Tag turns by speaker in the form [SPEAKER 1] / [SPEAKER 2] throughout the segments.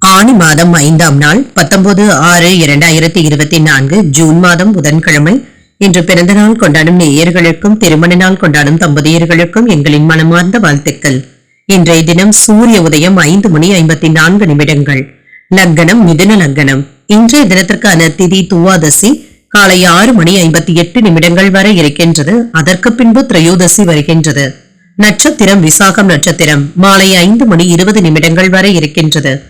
[SPEAKER 1] ஆணி மாதம் ஐந்தாம் நாள் பத்தொன்பது ஆறு இரண்டாயிரத்தி இருபத்தி நான்கு ஜூன் மாதம் புதன்கிழமை. இன்று பிறந்த நாள் கொண்டாடும் நேயர்களுக்கும் திருமண நாள் கொண்டாடும் தம்பதியர்களுக்கும் எங்களின் மனமார்ந்த வாழ்த்துக்கள். இன்றைய தினம் சூரிய உதயம் ஐந்து மணி ஐம்பத்தி நான்கு நிமிடங்கள். லக்கணம் மிதுன லக்கணம். இன்றைய தினத்திற்கான திதி துவாதசி காலை ஆறு மணி ஐம்பத்தி எட்டு நிமிடங்கள் வரை இருக்கின்றது. அதற்கு பின்பு திரையோதசி வருகின்றது. நட்சத்திரம் விசாகம் நட்சத்திரம். மாலை ஐந்து மணி இருபது நிமிடங்கள் வரை இருக்கின்றது.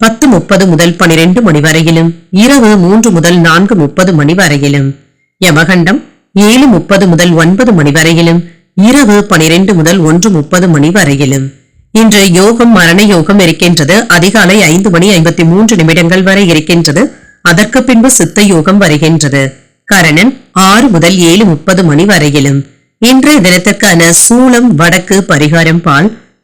[SPEAKER 1] பத்து முப்பது முதல் பனிரெண்டு மணி வரையிலும் இரவு மூன்று முதல் நான்கு முப்பது மணி வரையிலும் யமகண்டம் ஏழு முப்பது முதல் ஒன்பது மணி வரையிலும் இரவு பனிரெண்டு முதல் ஒன்று முப்பது மணி வரையிலும் இன்று யோகம் மரண யோகம் இருக்கின்றது. அதிகாலை ஐந்து மணி ஐம்பத்தி மூன்று நிமிடங்கள் வரை இருக்கின்றது. அதற்கு பின்பு சித்த யோகம் வருகின்றது. கரணன் ஆறு முதல் ஏழு முப்பது மணி வரையிலும் இன்றைய தினத்திற்கான சூளம் வடக்கு பரிகாரம் பால்